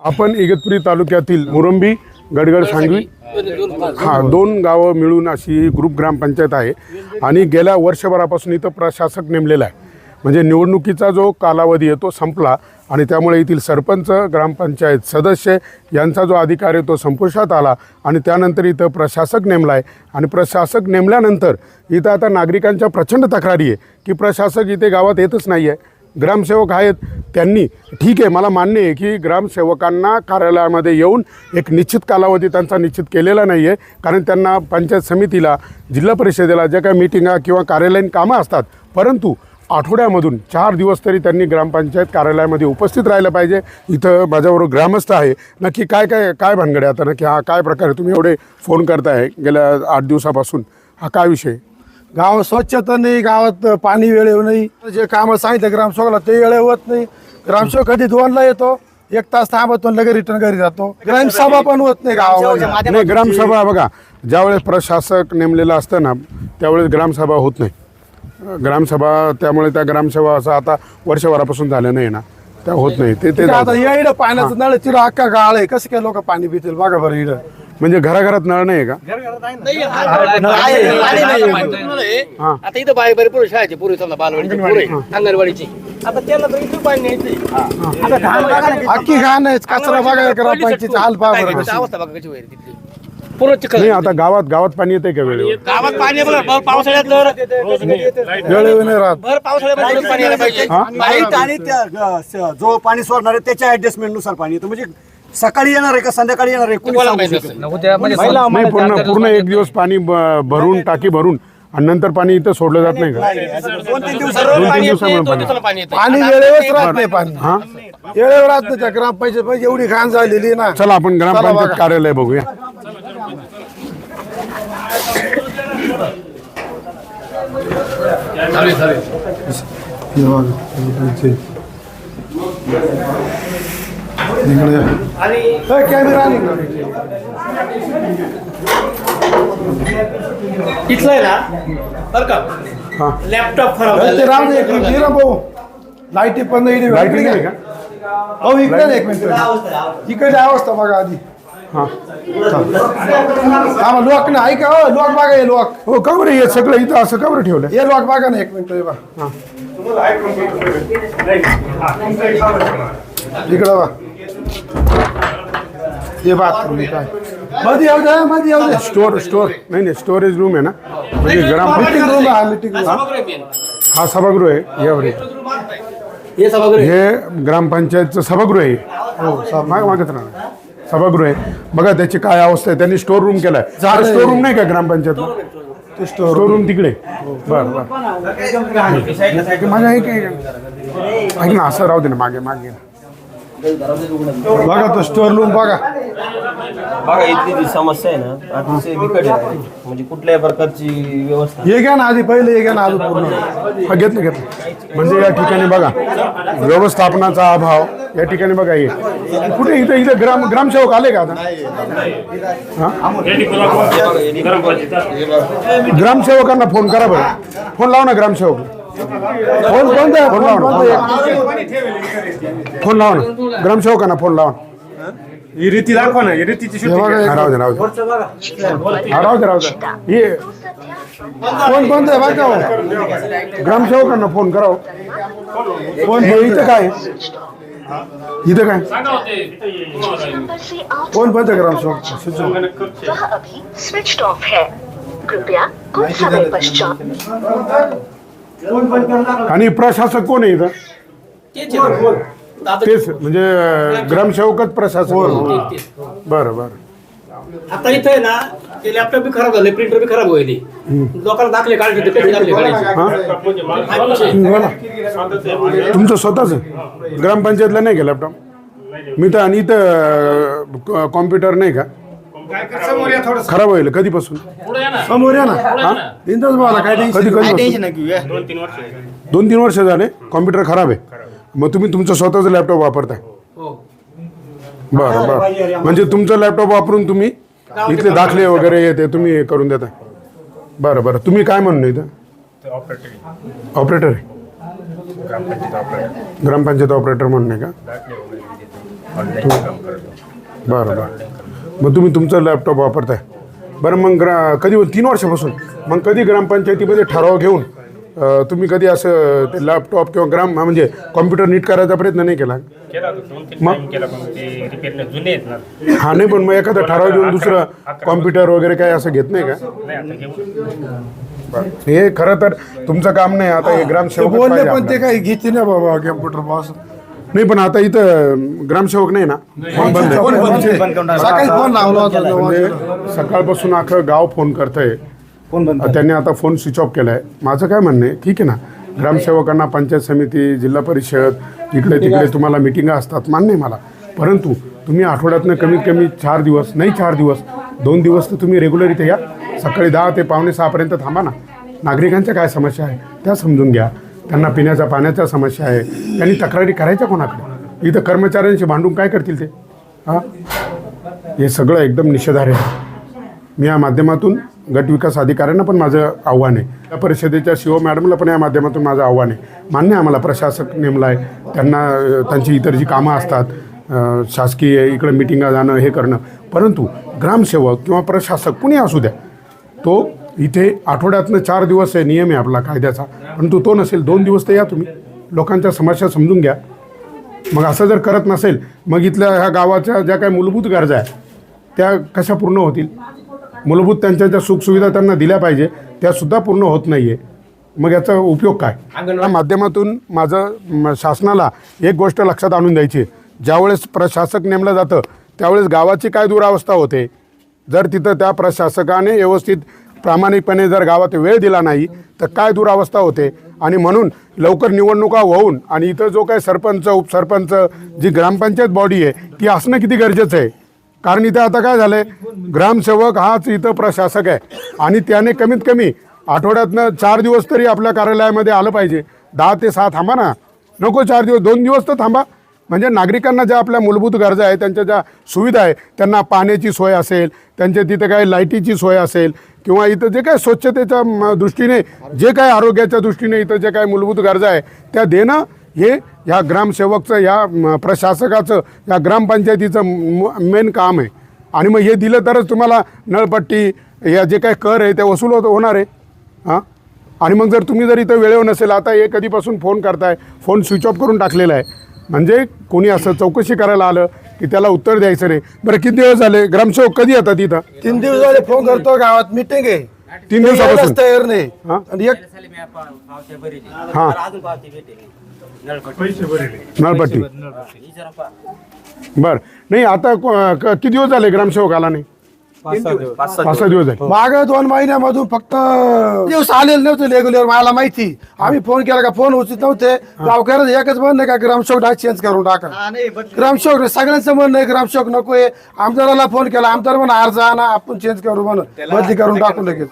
आपण इगतपुरी तालुक्यातील मुरंबी गडगड सांगवी हा दोन गावं मिळून अशी ग्रुप ग्रामपंचायत आहे. आणि गेल्या वर्षभरापासून इथं प्रशासक नेमलेला आहे. म्हणजे निवडणुकीचा जो कालावधी आहे तो संपला आणि त्यामुळे येथील सरपंच ग्रामपंचायत सदस्य यांचा जो अधिकार आहे तो संपुष्टात आला आणि त्यानंतर इथं प्रशासक नेमला आहे आणि प्रशासक नेमल्यानंतर इथं आता नागरिकांच्या प्रचंड तक्रारी आहे की प्रशासक इथे गावात येतच नाही आहे ग्रामसेवक आहेत त्यांनी ठीक आहे मला मान्य आहे की ग्रामसेवकांना कार्यालयामध्ये येऊन एक निश्चित कालावधी त्यांचा निश्चित केलेला नाही आहे कारण त्यांना पंचायत समितीला जिल्हा परिषदेला ज्या काही मिटिंगा किंवा कार्यालयीन कामं असतात परंतु आठवड्यामधून चार दिवस तरी त्यांनी ग्रामपंचायत कार्यालयामध्ये उपस्थित राहिलं पाहिजे. इथं माझ्याबरोबर ग्रामस्थ आहे. नक्की काय काय काय भानगडे आता? नक्की हा काय प्रकार आहे? तुम्ही एवढे फोन करताय गेल्या आठ दिवसापासून? हा काय विषय? गाव स्वच्छता नाही गावात पाणी वेळेवर नाही. जे कामं सांगितलं ग्रामसेवकाला ते होत नाही. ग्रामसेवक कधी दोनला येतो एक तास थांबतो लगे रिटर्न घरी जातो. ग्रामसभा पण होत नाही गावामध्ये. नाही ग्रामसभा बघा ज्यावेळेस प्रशासक नेमलेलं असतं ना त्यावेळेस ग्रामसभा होत नाही. ग्रामसभा त्यामुळे त्या ग्रामसभा असं आता वर्षभरापासून झालं नाही ना त्या होत नाही. ते आता या इडं पाण्याचं नळ तिथं अख्खा गाळ आहे. कसं काय लोक पाणी पितील? बघा बरं इडं म्हणजे घराघरात नळ नाही आहे का हा. आता इथं बाई बरी पुरुष शाळेचे समजा बालवाडीची पुरे अंगणवाडीची आता त्याला तर इथं पाणी न्यायचंय अख्खी घाण आहे कचरा बघा ग्रामपंचायतीचा हाल पहा बरं कशी. अवस्था बघा कशी वैर तिथली पूर्ण चिखल नाही आता गावात गावात पाणी येते का वेळेवर गावात पाणी आहे बघा भर पावसाळ्यात वेळेवर नाही राहत भर पावसाळ्यामध्ये रोज पाणी यायला पाहिजे हा? लाइट आणि त्या ग- स- जो पाणी सोडणार आहे त्याच्या ऍडजस्टमेंटनुसार पाणी येतं म्हणजे सकाळी येणार आहे का संध्याकाळी येणार आहे? कोणी. नाही. पूर्ण पूर्ण एक दिवस पाणी ब- भरून टाकी भरून आणि नंतर पाणी इथं सोडलं जात नाही का. दोन तीन दिवसात रोज दोन तीन पाणी येत नाही, दिवसामुळे दोन दिवसाला पाणी येतं पाणी वेळेवरच राहत नाही पाणी. हा? वेळेवर राहत नाही त्या ग्रामपंचायत एवढी घाण झालेली आहे ना. चला आपण ग्रामपंचायत. कार्यालय बघूया. या. ए, कॅमेरा. इथलं आहे ना? बरं का? हा. लॅपटॉप खराब ते दे एक मिनिट. हे ना भाऊ. लाईटी पण इकडे. लाइट नाही का? हो इकडे ना एक मिनिट. इकडे अवस्था बघा आधी. हा. हा लोक ना. ऐका हो लोक बघा हे लोक हो का बरं हे सगळं इथं असं का बरं ठेवलं हे लोक बघा ना एक मिनिट हे बघा. इकडे बघा. हे बाथरूम काय? मध्ये येऊ द्या मध्ये येऊ द्या स्टोर स्टोर. नाही नाही स्टोरेज रूम आहे ना. म्हणजे ग्राम मीटिंग रूम हा मीटिंग रूम आहे. हा सभागृह आहे यावर आहे. हे सभागृह आहे. हे ग्रामपंचायतचं सभागृह आहे. हो माग मागत राहा सभागृह आहे. बघा त्याची काय अवस्था आहे. त्यांनी स्टोर रूम केलाय. आहे. स्टोर रूम नाही का ग्रामपंचायत स्टोर रूम तिकडे. बरं बरं. माझ्या ऐक ना असं राहू दे ना मागे मागे. बघा तो स्टोर रूम बघा. बघा इथली जी समस्या आहे ना अतिशय बिकट आहे. म्हणजे कुठल्याही प्रकारची व्यवस्था हे घ्या ना आधी पहिले हे घ्या ना आधी पूर्ण. हा घेतलं घेतलं. म्हणजे या ठिकाणी बघा व्यवस्थापनाचा अभाव. या ठिकाणी बघा हे. कुठे इथं इथं ग्राम ग्रामसेवक आले का आता? हा? ग्रामसेवकांना फोन करा बरं. फोन लावा ना ग्रामसेवक. फ़ोन बंद आहे फ़ोन फ़ोन लावा बंद ना। फ़ोन लावा ना। ग्रामसेवकांना फ़ोन लावा ही रीती दाखवा ना ही रीतीची हे बघा हा, राहू दे राहू दे हा, राहू दे राहू दे हे फ़ोन बंद आहे बघा हो. ग्रामसेवकांना फ़ोन करा फ़ोन हे इथं काय इथं काय नंबर से आप फ़ोन बंद आहे ग्रामसेवक स्विच वह अभी स्विच ऑफ़ है। कृपया कुछ समय पश्चात। आणि प्रशासक कोण आहे इथं? तेच आहे. आता तेच म्हणजे ग्रामसेवकच प्रशासक. बरं बरं. आता इथं आहे ना ते लॅपटॉप बी खराब झाले प्रिंटर बी खराब होईल. लोकांना दाखले काढले कसे दाखले काढायचे. हा? हा विषय. बोला. तुमचं स्वतःच? ग्रामपंचायतला नाही का लॅपटॉप मी तर आणि इथं कॉम्प्युटर नाही का? खराब होईल कधीपासून? समोर या ना. बिंदास बोला काय टेन्शन कधी कधी दोन तीन वर्ष झाले. कॉम्प्युटर खराब आहे. मग तुम्ही तुमचं स्वतःचं लॅपटॉप वापरताय. हो. बरं बरं. म्हणजे तुमचं लॅपटॉप वापरून तुम्ही इथले दाखले वगैरे येते तुम्ही हे करून देताय. बरं बरं. तुम्ही काय म्हणून इथं? ऑपरेटर आहे. ग्रामपंचायत ऑपरेटर म्हणून आहे का? बरं बरं. मग तुम्ही तुमचं लॅपटॉप वापरताय. बरं मग ग्रा कधी तीन वर्षापासून. मग कधी ग्रामपंचायतीमध्ये ठराव घेऊन तुम्ही कधी असं ते लॅपटॉप किंवा ग्राम म्हणजे कॉम्प्युटर नीट करायचा प्रयत्न नाही केला? केला होता दोन तीन टाइम केला पण ते रिपेअर जुने आहेत ना. हा नाही पण मग एखादा ठराव घेऊन दुसरं कॉम्प्युटर वगैरे काय असं घेत नाही का? नाही आता घेऊ. बरं. हे खरं तर तुमचं काम नाही आता हे ग्रामसेवक पण ते. काही घेते ना बाबा कम्प्युटर बॉस नाही पण आता इथं ग्रामसेवक नाही ना. फोन बंद आहे. सकाळी फोन लावला होता तेव्हा. म्हणजे सकाळपासून अख्खं गाव फोन करतंय. त्यांनी आता फोन स्विच ऑफ केलाय. माझं काय म्हणणं आहे ठीक आहे ना? ग्रामसेवकांना पंचायत समिती जिल्हा परिषद इकडे तिकडे तुम्हाला मिटिंगा असतात मान्य आहे मला. परंतु तुम्ही आठवड्यातनं कमीत कमी चार दिवस नाही चार दिवस दोन दिवस तर तुम्ही रेग्युलर इथे या. सकाळी दहा ते पावणे सहापर्यंत थांबा ना. नागरिकांच्या काय समस्या आहे त्या समजून घ्या. त्यांना पिण्याच्या पाण्याच्या समस्या आहे. त्यांनी तक्रारी करायच्या कोणाकडे? इथं कर्मचाऱ्यांशी भांडून काय करतील ते? हां? हे सगळं एकदम निषेधार्ह आहे. मी या माध्यमातून गट विकास अधिकाऱ्यांना पण माझं आव्हान आहे. या परिषदेच्या शिव मॅडमला पण या माध्यमातून माझं आव्हान आहे. मान्य आहे आम्हाला प्रशासक नेमला आहे. त्यांना त्यांची इतर जी कामं असतात शासकीय इकडं मिटिंगा जाणं हे करणं. परंतु ग्रामसेवक किंवा प्रशासक कुणी असू द्या तो इथे आठवड्यातनं चार दिवस आहे नियम आहे आपला कायद्याचा. परंतु तो नसेल दोन दिवस तर या तुम्ही. लोकांच्या समस्या समजून घ्या. मग असं जर करत नसेल मग इथल्या ह्या गावाच्या ज्या काही मूलभूत गरजा आहे त्या कशा पूर्ण होतील? मूलभूत त्यांच्या ज्या सुखसुविधा त्यांना दिल्या पाहिजे त्यासुद्धा पूर्ण होत नाही आहे मग याचा उपयोग काय? या माध्यमातून माझं शासनाला एक गोष्ट लक्षात आणून द्यायची. ज्यावेळेस प्रशासक नेमलं जातं त्यावेळेस गावाची काय दुरावस्था होते? जर तिथं त्या प्रशासकाने व्यवस्थित प्रामाणिकपणे जर गावात वेळ दिला नाही तर काय दुरावस्था होते? आणि म्हणून लवकर निवडणुका होऊन आणि इथं जो काय सरपंच उपसरपंच जी ग्रामपंचायत बॉडी आहे ती असणं किती गरजेचं आहे? कारण इथं आता काय झालंय? ग्रामसेवक हाच इथं प्रशासक आहे. आणि त्याने कमीत कमी आठवड्यातनं चार दिवस तरी आपल्या कार्यालयामध्ये आलं पाहिजे. दहा ते सहा थांबा ना. नको चार दिवस दोन दिवस तर थांबा. म्हणजे नागरिकांना ज्या आपल्या मूलभूत गरजा आहे त्यांच्या ज्या सुविधा आहे त्यांना पाण्याची सोय असेल त्यांच्या तिथं काही लाईटीची सोय असेल किंवा इथं जे काय स्वच्छतेच्या म, दृष्टीने जे काय आरोग्याच्या दृष्टीने इथं जे काय मूलभूत गरजा आहे त्या देणं हे ह्या ग्रामसेवकचं या प्रशासकाचं या ग्रामपंचायतीचं मेन काम आहे. आणि मग हे दिलं तरच तुम्हाला नळपट्टी या जे काय कर आहे ते वसूल होत होणार आहे. हां? आणि मग जर तुम्ही जर इथं वेळेवर नसेल आता हे कधीपासून फोन करताय फोन स्विच ऑफ करून टाकलेला आहे. म्हणजे कोणी असं चौकशी करायला आलं की त्याला उत्तर द्यायचं नाही. बरं किती दिवस झाले? ग्रामसेवक कधी येतात इथं? तीन दिवस झाले फोन करतो गावात मिटिंग आहे. तीन दिवसापासून? यायलाच तयार नाही. हा? आणि एक हां. नळपट्टी. बरं. नाही आता को- क- किती दिवस झाले ग्रामसेवक आला नाही? पाच सहा दिवस. झाले. माग दोन महिन्यामधून फक्त दिवस आलेले नव्हते रेग्युलर मला माहिती. आम्ही फोन केला का फोन उचलत नव्हते. गावकऱ्याचं एकच म्हणणं का ग्रामसेवक डाक चेंज करून टाका. ग्रामसेवक नाही, सगळ्यांचं म्हणणं आहे ग्रामसेवक नकोय. आमदाराला फोन केला आमदार म्हणा अर्ज आणा आपण चेंज करू म्हणून. बदली करून टाकू लगेच.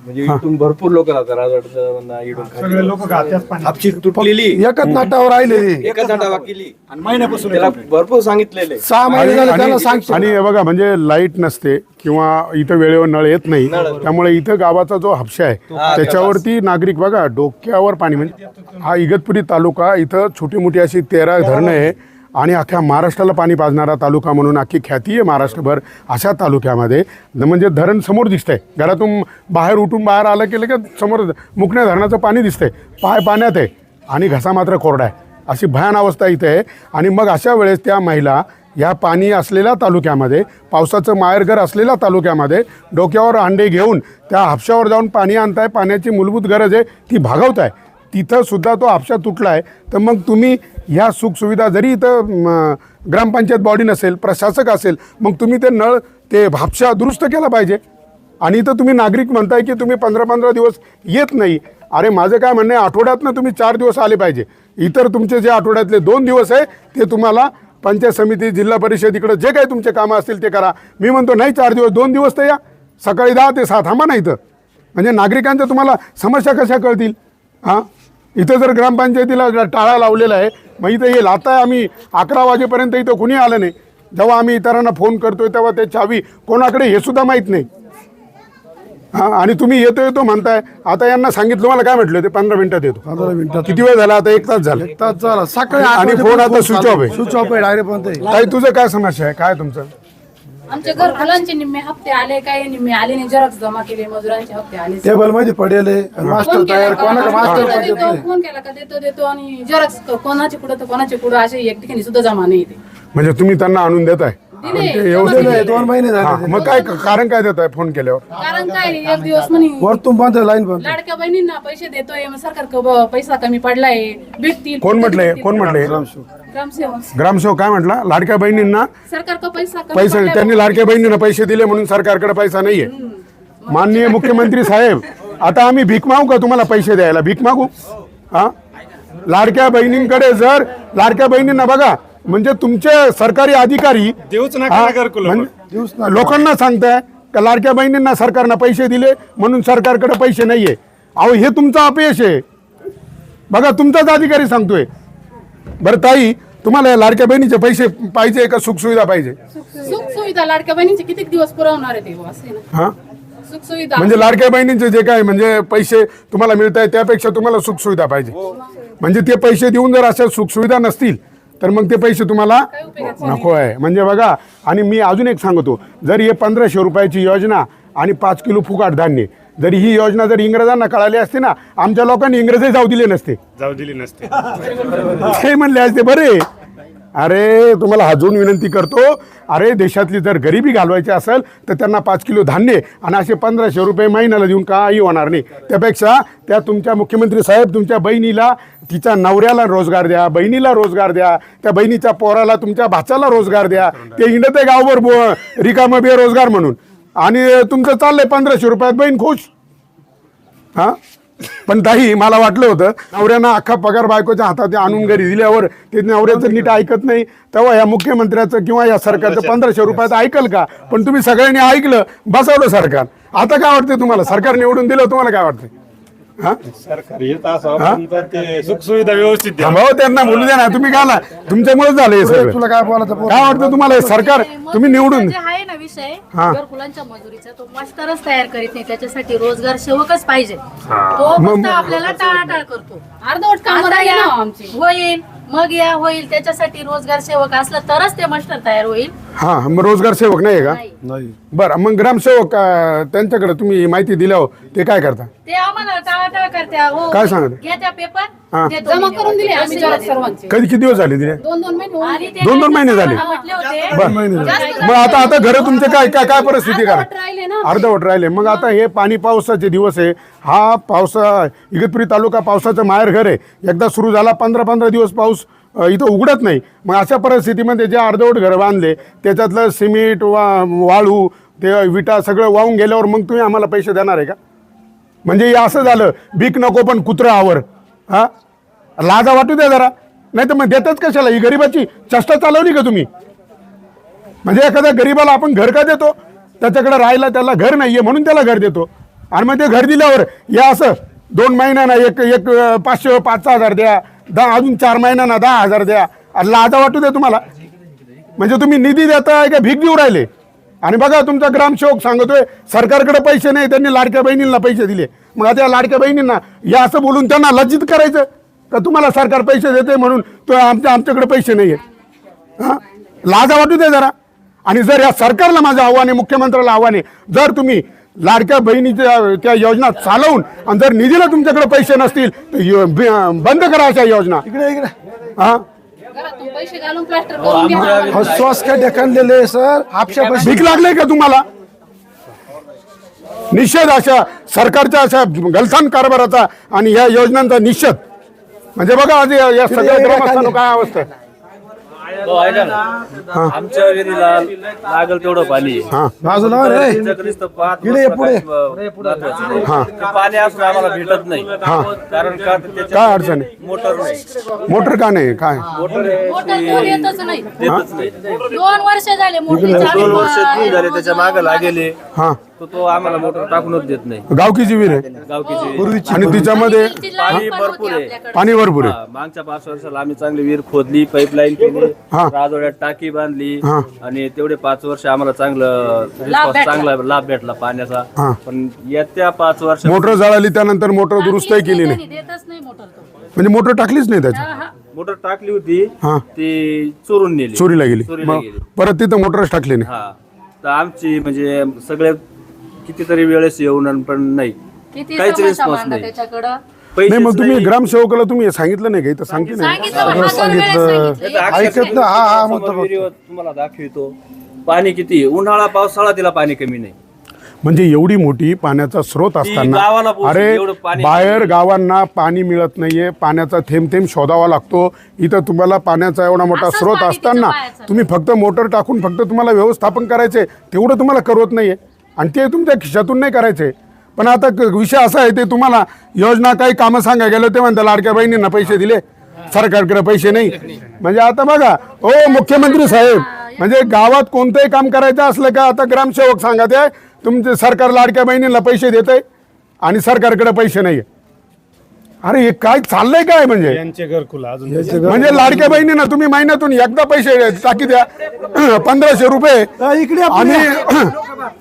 म्हणजे इथून भरपूर लोक राहतात राजवाडा इथून सगळे लोक घात्याच पाणी आपशी तुटलेली एकच नाटावर राहिले एकच झाडावा केली आणि महिन्यापासून त्याला भरपूर सांगितलेले. सहा महिने झाले त्यांना आणि सांगतो आणि हे बघा म्हणजे लाइट नसते किंवा इथं वेळेवर नळ येत नाही त्यामुळे इथं गावाचा जो हापशा आहे त्याच्यावरती नागरिक बघा डोक्यावर पाणी म्हणजे हा इगतपुरी तालुका इथं छोटी मोठी अशी तेरा धरणं आहे आणि अख्ख्या महाराष्ट्राला पाणी पाजणारा तालुका म्हणून अख्खी ख्याती आहे महाराष्ट्रभर अशा तालुक्यामध्ये. न म्हणजे धरण समोर दिसतंय. घरातून बाहेर उठून बाहेर आलं की लगेच समोर मुकण्या धरणाचं पाणी दिसतंय. पाय पाण्यात आहे आणि घसा मात्र कोरडा आहे. अशी भयान अवस्था इथे आहे. आणि मग अशा वेळेस त्या महिला या पाणी असलेल्या तालुक्यामध्ये पावसाचं माहेरघर असलेल्या तालुक्यामध्ये डोक्यावर अंडे घेऊन त्या हापशावर जाऊन पाणी आणताय. पाण्याची मूलभूत गरज आहे. ती भागवत आहे तिथंसुद्धा तो हापशा तुटला आहे तर मग तुम्ही ह्या सुखसुविधा जरी इथं ग्रामपंचायत बॉडी नसेल प्रशासक असेल मग तुम्ही ते नळ ते भापशा दुरुस्त केला पाहिजे. आणि इथं तुम्ही नागरिक म्हणताय की तुम्ही पंधरा पंधरा दिवस येत नाही. अरे माझं काय म्हणणं आहे आठवड्यातनं तुम्ही चार दिवस आले पाहिजे. इतर तुमचे जे आठवड्यातले दोन दिवस आहे ते तुम्हाला पंचायत समिती जिल्हा परिषद इकडं जे काही तुमचे कामं असतील ते करा. मी म्हणतो नाही चार दिवस दोन दिवस तर या. सकाळी दहा ते सात थांबा ना इथं. म्हणजे नागरिकांच्या तुम्हाला समस्या कशा कळतील? हां? इथं जर ग्रामपंचायतीला टाळा लावलेला आहे मग इथं येईल आता आम्ही अकरा वाजेपर्यंत इथं कुणी आलं नाही. जेव्हा आम्ही इतरांना फोन करतोय तेव्हा ते चावी कोणाकडे हे सुद्धा माहीत नाही. हा आणि तुम्ही येतो येतो म्हणताय. आता यांना सांगितलं मला काय म्हटलं ते पंधरा मिनिटात येतो. पंधरा मिनिटात किती वेळ झाला आता? एक तास झाला. तास झाला. सकाळी आणि फोन आता switch off आहे. स्विच ऑफ आहे डायरेक्ट ताई तुझं काय समस्या आहे? काय तुमचं? आमच्या घर फुलांचे निम्मे हप्ते आले काही निम्मे आले नाही. जरच जमा केले मजुरांचे हप्ते आले. टेबलमध्ये पडेल मास्टर फोन तयार केला कोणाला का मास्टर देतो, फोन केला का? देतो देतो. आणि जरच कोणाचे कुठं तर कोणाचे कुठं असे एक ठिकाणी सुद्धा जमा नाही ते. म्हणजे तुम्ही त्यांना आणून देताय? आहे, दोन महिने हा, झाले मग काय कारण काय देताय फोन केल्यावर? कारण काय एक दिवस म्हणे. वरतून बंद लाईन बंद लाडक्या बहिणींना पैसे देतोय मग सरकार क- ब- पैसा कमी पडलाय भेटतील. कोण म्हटलंय कोण म्हटलंय ग्रामसेवक. ग्रामसेवक. काय म्हटला? लाडक्या बहिणींना सरकार का पैसा कमी पैसे पडलाय. त्यांनी लाडक्या बहिणींना पैसे दिले म्हणून सरकारकडे पैसा नाहीये. माननीय मुख्यमंत्री साहेब आता आम्ही भीक मागू का तुम्हाला पैसे द्यायला? भीक मागू? हा? लाडक्या बहिणींकडे जर लाडक्या बहिणींना बघा म्हणजे तुमचे सरकारी अधिकारी हा, म्हणजे लोकांना सांगताय का लाडक्या बहिणींना सरकारनं पैसे दिले म्हणून सरकारकडे पैसे नाहीये. अहो हे तुमचं अपयश आहे. बघा तुमचाच अधिकारी सांगतोय. बरं ताई तुम्हाला या लाडक्या बहिणीचे पैसे पाहिजे का सुखसुविधा पाहिजे? सुख सुविधा लाडक्या बहिणीचे किती दिवस पुरवणार आहे ते बुवा, असं आहे ना? हा? सुख सुविधा. म्हणजे लाडक्या बहिणींचे जे काय म्हणजे पैसे तुम्हाला मिळत आहे त्यापेक्षा तुम्हाला सुखसुविधा पाहिजे. म्हणजे ते पैसे देऊन जर अशा सुखसुविधा नसतील तर मग ते पैसे तुम्हाला नको आहे. म्हणजे बघा आणि मी अजून एक सांगतो. जर हे पंधराशे रुपयाची योजना आणि पाच किलो फुकाट धान्य जर ही योजना जर इंग्रजांना कळाली असते ना आमच्या लोकांनी इंग्रजी जाऊ दिले नसते. जाऊ दिली नसते. ते म्हणले असते बरे. अरे तुम्हाला हाजून विनंती करतो अरे देशातली जर गरिबी घालवायची असेल तर त्यांना पाच किलो धान्य आणि असे पंधराशे रुपये महिन्याला देऊन काही होणार नाही. त्यापेक्षा त्या तुमच्या मुख्यमंत्री साहेब तुमच्या बहिणीला तिच्या नवऱ्याला रोजगार द्या बहिणीला रोजगार द्या त्या बहिणीच्या पोराला तुमच्या भाच्याला रोजगार द्या. ते हिंडत आहे गावभर बो रिकामं बेरोजगार म्हणून. आणि तुमचं चाललंय पंधराशे रुपयात बहीण खुश. हा? पण ताई मला वाटलं होतं नवऱ्यानं अख्खा पगार बायकोच्या हातात आणून घरी दिल्यावर ते नवऱ्याचं नीट ऐकत नाही. तेव्हा या मुख्यमंत्र्याचं किंवा या सरकारचं पंधराशे रुपयात ऐकल का? पण तुम्ही सगळ्यांनी ऐकलं बसवलं सरकार. आता काय वाटतंय तुम्हाला? सरकार निवडून दिलं तुम्हाला काय वाटतंय? हा? सरकार येत असं ते सुखसुविधा व्यवस्थित द्या. भाऊ त्यांना बोलू द्या ना तुम्ही काय ना तुमच्यामुळेच झालं हे सगळं. तुला काय बोलायचं बोल. काय वाटतं तुम्हाला हे सरकार तुम्ही निवडून जे आहे ना विषय हा. घरकुलांच्या मजुरीचा तो मास्टरच तयार करीत नाही त्याच्यासाठी रोजगार सेवकच पाहिजे. तो फक्त आपल्याला टाळाटाळ करतो. अर्धवट कामं आता राहिले या ना. आमची. होईल. मग या होईल त्याच्यासाठी रोजगार सेवक असला तरच ते मास्टर तयार होईल. हा मग रोजगार सेवक नाही का? नाही. नाही. बरं मग ग्रामसेवक अं, त्यांच्याकडे तुम्ही माहिती दिल्यावर ते काय करता? ते आम्हाला टाळाटाळ करत्या. हो काय सांगत? घ्या त्या पेपर. हा. जमा करून दिले निवडून. आम्ही असं जरा झालं. सर्वांचे. कधी किती दिवस झाले दिले दोन दोन महिने होऊन आणि गेले. ते दोन दोन महिने झाले. म्हटले होते. बरं. जास्त मग आता आता घर तुमचे काय काय काय परिस्थिती करा अर्धवट राहिले ना. अर्धवट राहिले. मग आता हे पाणी पावसाचे दिवस आहे. हा पावसा इगतपुरी तालुका पावसाचं माहेर घर आहे. एकदा सुरू झाला पंधरा पंधरा दिवस पाऊस अ, इथं उघडत नाही. मग अशा परिस्थितीमध्ये जे अर्धवट घरं बांधले त्याच्यातलं सिमेंट वा वाळू ते विटा सगळं वाहून गेल्यावर मग तुम्ही आम्हाला पैसे देणार आहे का? म्हणजे हे असं झालं भीक नको पण कुत्रं आवर. हा? लाजा वाटू द्या जरा. नाही तर मग देतात कशाला? ही गरिबाची चष्टा चालवली का तुम्ही? म्हणजे एखाद्या गरीबाला आपण घर का देतो? त्याच्याकडे राहायला त्याला घर नाही आहे म्हणून त्याला घर देतो. आणि मग ते घर दिल्यावर या असं दोन महिन्याना एक एक पाचशे पाच सहा हजार द्या. दहा अजून चार महिन्याना दहा हजार द्या. आणि लाजा वाटू द्या तुम्हाला. म्हणजे तुम्ही निधी देताय का भीक देऊ राहिले? आणि बघा तुमचा ग्रामसेवक सांगतोय सरकारकडे पैसे नाही त्यांनी लाडक्या बहिणींना पैसे दिले. मग आता या लाडक्या बहिणींना या असं बोलून त्यांना लज्जित करायचं? का तुम्हाला सरकार पैसे देते म्हणून तो आमच्या आमच्याकडे पैसे नाही आहेत हा? लाजा वाटू दे जरा. आणि जर या सरकारला माझं आव्हान आहे मुख्यमंत्र्याला आव्हान आहे जर तुम्ही लाडक्या बहिणीच्या त्या योजना चालवून आणि जर निधीला तुमच्याकडे पैसे नसतील तर बंद करा अशा योजना. इकडे इकडे. हा? घरातून पैसे घालून प्लास्टर करून घ्या. हा श्वास काय ढकललेले सर? पैसे भीक लागले का तुम्हाला? निषेध अशा सरकारच्या अशा गलथान कारभाराचा आणि या योजनांचा निषेध. म्हणजे बघा आज या या सगळ्या ग्रामस्थांना काय अवस्था आहे? ऐका ना. आमच्या विहिरीला लागल तेवढं पाणी. आहे. हा. बाजूला हो रे. तुमच्याकडेच तर पाच इकडे ये पुढे. महत्वाचं आहे. हा. ते पाणी असून आम्हाला भेटत नाही. कारण का तर त्याच्यात काय अडचण आहे? मोटर नाही. मोटर का नाही? काय? मोटर आहे. मोटर कोण येतच नाही. देतच नाही. दोन वर्ष झाले मोठी दोन वर्ष तीन झाले त्याच्यामागे लागेले. हा. तर तो आम्हाला मोटर टाकूनच देत नाही. गावकीची विहीर आहे. गावकीची आणि तिच्यामध्ये पाणी भरपूर आहे. पाणी भरपूर आहे. हा, मागच्या पाच वर्षाला आम्ही चांगली विहीर खोदली पाईपलाईन केली हा. राजवाड्यात टाकी बांधली हा. आणि तेवढे पाच वर्ष आम्हाला चांगलं रिस्पॉन्स चांगला लाभ भेटला पाण्याचा. पण येत्या पाच वर्ष मोटर जळाली त्यानंतर मोटर दुरुस्तही केली नाही. त्यांनी देतच नाही मोटर तो. म्हणजे मोटर टाकलीच नाही त्याच्यात मोटर टाकली होती हा. ती चोरून नेली. चोरीला गेली. चोरीला मग गेली. परत तिथं मोटरच टाकली नाही. हा. तर आमची म्हणजे सगळे कितीतरी वेळेस येऊन पण नाही. किती काहीच समस्या response मांडा नाही. त्याच्याकडं? पैसेच नाही मग तुम्ही नाही. ग्रामसेवकाला तुम्ही हे सांगितलं नाही का? इथं सांगते नाही. सांगितलं हजार वेळेस सांगितलं. आता अक्षरशः ऐकत ना हा हा समोर म्हणतो व्हिडिओ तुम्हाला दाखवितो. पाणी किती? उन्हाळा पावसाळा तिला पाणी कमी नाही. म्हणजे एवढी मोठी पाण्याचा स्रोत असताना गावाला पोहोचली, अरे एवढं पाणी- बाहेर गावांना पाणी मिळत नाहीये पाण्याचा थेंब थेंब शोधावा लागतो. इथं तुम्हाला पाण्याचा एवढा मोठा असंच स्रोत पाणी असताना. तुम्ही फक्त मोटर टाकून फक्त तुम्हाला व्यवस्थापन करायचे तेवढं तुम्हाला करवत नाहीये. आणि ते तुमच्या खिशातून नाही करायचे. पण आता विषय असा आहे ते तुम्हाला योजना काही कामं सांगायला गेलं ते म्हणता लाडक्या बहिणींना पैसे दिले. सरकारकडे पैसे नाही. म्हणजे आता बघा ओ मुख्यमंत्री साहेब म्हणजे गावात कोणतंही काम करायचं असलं का आता ग्रामसेवक सांगा ते तुमचे सरकार लाडक्या बहिणींना पैसे देत आणि सरकारकडे पैसे नाही अरे हे काय चाललंय काय म्हणजे? म्हणजे लाडक्या बहिणींना तुम्ही महिन्यातून एकदा पैसे टाकी द्या पंधराशे रुपये. आणि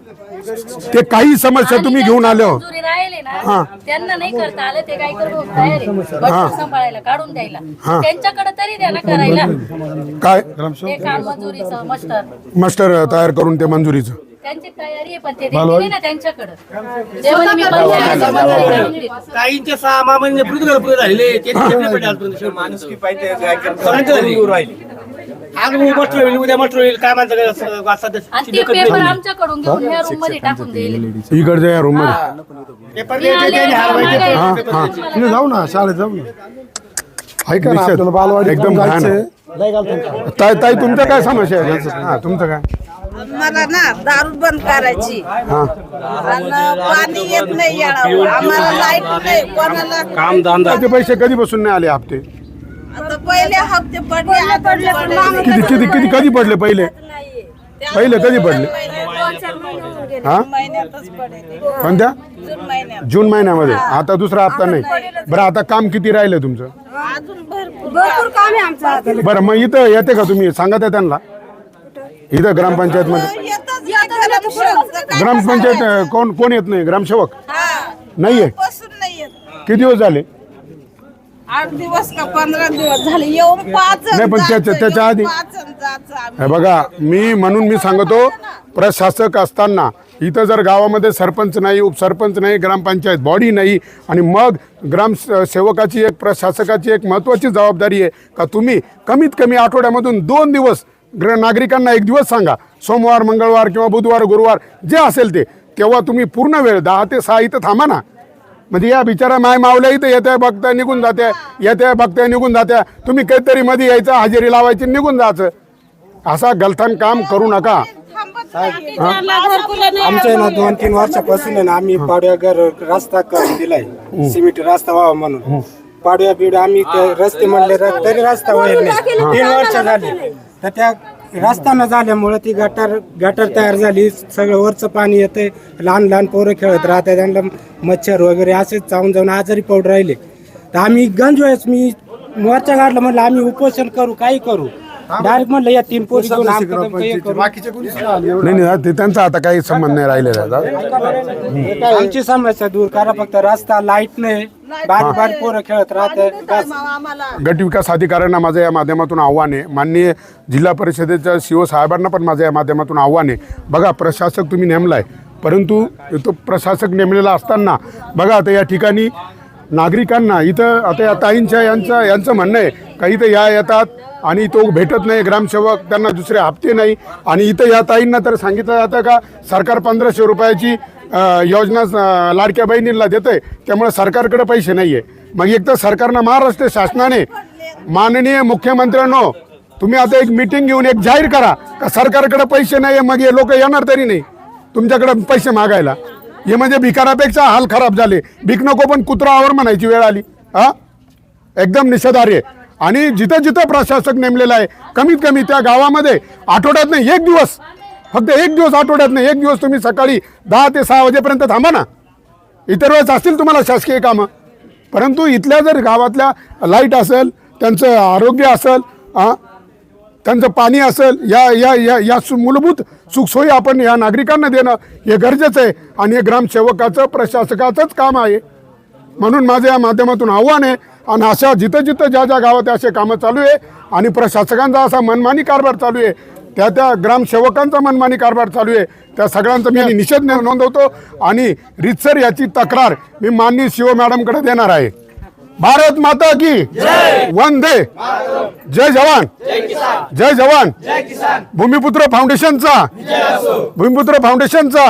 ते काही समस्या तुम्ही घेऊन आले हो मजुरी राहिले ना त्यांना नाही करता आलं ते काय करू? तयार आहे. बटन सांभाळायला काढून द्यायला. त्यांच्याकडे तरी द्या ना करायला. काय? ते काम मजुरीचं मस्टर. मास्टर तयार करून ते मंजुरीचं. त्यांची तयारी आहे पण ते देते नाही ना त्यांच्याकडे. ते म्हणे मी पंचायतीची मजुरी काढून देतो. काहींचे सहा झालेले ते. सगळ्यांचे झाले. आज मटर होईल उद्या मटर होईल. काय माणसं आणि ते पेपर आमच्याकडून घेऊन ह्या रूममध्ये टाकून देईल. इकडच्या या रूममध्ये. पेपर हा हा. जाऊ ना शाळेत जाऊ ना. ऐका ना निश्चित. आपल्याला बालवाडी एकदम घाण आहे. ताई ताई तुमच्या काय समस्या आहे? हा तुमचं काय? मला ना दारू बंद करायची. हा. आणि पाणी येत नाही आम्हाला लाइट नाही कोणाला काम धंदा ते पैसे कधीपासून नाही आले हप्ते? आता पहिले हप्ते पडले आता पडले किती किती किती कधी पडले पहिले? पहिले कधी पडले. हा? जून महिन्यातच पडले कोणत्या? जून महिन्यात. जून महिन्यामध्ये. आता दुसरा हप्ता नाही. बरं आता काम किती राहिलं तुमचं? अजून भरपूर भरपूर काम. आहे आमचं बरं मग इथं येते का तुम्ही? सांगा त्या त्यांना. इथं ग्रामपंचायत मध्ये येतच नाही. ग्रामसेवकचं काय ग्रामपंचायत अं, कोण कोण येत नाही? ग्रामसेवक? हा. नाहीये? बसून नाही येत. किती दिवस झाले? आठ दिवस का पंधरा दिवस झाले येऊन पाच नाही, पण त्याच्या- त्याच्या आधी- हे बघा मी म्हणून मी सांगतो प्रशासक असताना इथं जर गावामध्ये सरपंच नाही उपसरपंच नाही ग्रामपंचायत बॉडी नाही आणि मग ग्राम स- सेवकाची एक प्रशासकाची एक महत्त्वाची जबाबदारी आहे का तुम्ही कमीत कमी आठवड्यामधून दोन दिवस ग्र नागरिकांना एक दिवस सांगा सोमवार मंगळवार किंवा बुधवार गुरुवार जे असेल ते. तेव्हा तुम्ही पूर्ण वेळ दहा ते सहा इथं थांबा ना. म्हणजे या बिचारा माय मावल्या इथं येत्या बघताय निघून जात्या. येत्या बघताय निघून जात्या. तुम्ही काहीतरी मध्ये यायचं हजेरी लावायची निघून जायचं. असा गलथान काम करू नका. आमच्या ना दोन तीन वर्षापासून आहे ना आम्ही पाडव्या घर रस्ता करून दिलाय. सिमेंट रस्ता व्हावा म्हणून. पाडव्या बिड आम्ही ते रस्ते म्हणले तरी रस्ता होईल नाही. तीन वर्ष झाली. तर त्या रस्ता न झाल्यामुळे ती गटार गटार तयार झाली. सगळं वरचं पाणी येतंय. लहान लहान पोरं खेळत राहतात. त्यांना मच्छर वगैरे असेच चावून जाऊन आजारी पडून राहिले. तर आम्ही गंज वेळेस मी मोर्चा काढला. म्हणलं आम्ही उपोषण करू काही करू. डायरेक्ट म्हणलं या तीन पोरी घेऊन काही करू. नाही नाही ते त्यांचा आता काही संबंध नाही राहिलेला आता. आमची समस्या दूर करा फक्त रस्ता लाइट नाही. बारीक बारीक पोरं खेळत राहतात. बस. आम्हाला. गट विकास अधिकाऱ्यांना माझं या माध्यमातून आव्हान आहे. माननीय जिल्हा परिषदेच्या शिव साहेबांना पण माझं या माध्यमातून आव्हान आहे. बघा प्रशासक तुम्ही नेमलाय. परंतु तो प्रशासक नेमलेला असताना बघा आता या ठिकाणी नागरिकांना इथं आता या ताईंच्या यांचं यांचं म्हणणं आहे का इथं या येतात. आणि तो भेटत नाही ग्रामसेवक त्यांना दुसरे हप्ते नाही. आणि इथं या ताईंना तर सांगितलं जातं का सरकार पंधराशे रुपयाची योजना लाडक्या लाडक्या बहिणींना आहे त्यामुळे सरकारकडे पैसे नाही आहे मग एक तर सरकारनं महाराष्ट्र शासनाने माननीय मुख्यमंत्र्यांनो तुम्ही आता एक मिटिंग घेऊन एक जाहीर करा का सरकारकडे पैसे नाही आहे मग हे लोक येणार तरी नाही. तुमच्याकडे पैसे मागायला. हे म्हणजे भिकारापेक्षा हाल खराब झाले. भीक नको पण कुत्रा आवर म्हणायची वेळ आली. हा? एकदम निषेधार्ह आहे. आणि जिथं जिथं प्रशासक नेमलेला आहे कमीत कमी त्या गावामध्ये आठवड्यात नाही एक दिवस फक्त एक दिवस आठवड्यात नाही एक दिवस तुम्ही सकाळी दहा ते सहा वाजेपर्यंत थांबा ना. इतर वेळेस असतील तुम्हाला शासकीय कामं. परंतु इथल्या जर गावातल्या लाइट असेल त्यांचं आरोग्य असेल हां त्यांचं पाणी असेल या या या या सु मूलभूत सुखसोयी आपण या नागरिकांना देणं हे गरजेचं आहे आणि हे ग्रामसेवकाचं प्रशासकाचंच काम आहे. म्हणून माझं या माध्यमातून आव्हान आहे आणि अशा जिथं जिथं ज्या ज्या गावात असे कामं चालू आहे आणि प्रशासकांचा असा मनमानी कारभार चालू आहे त्या त्या ग्रामसेवकांचा मनमानी कारभार चालू आहे त्या सगळ्यांचा मी निषेध नोंदवतो आणि रितसर याची तक्रार मी माननीय शिव मॅडमकडे देणार आहे. भारत माता की वंदे! जय जवान! जय जवान! भूमिपुत्र फाउंडेशनचा! भूमिपुत्र फाउंडेशनचा!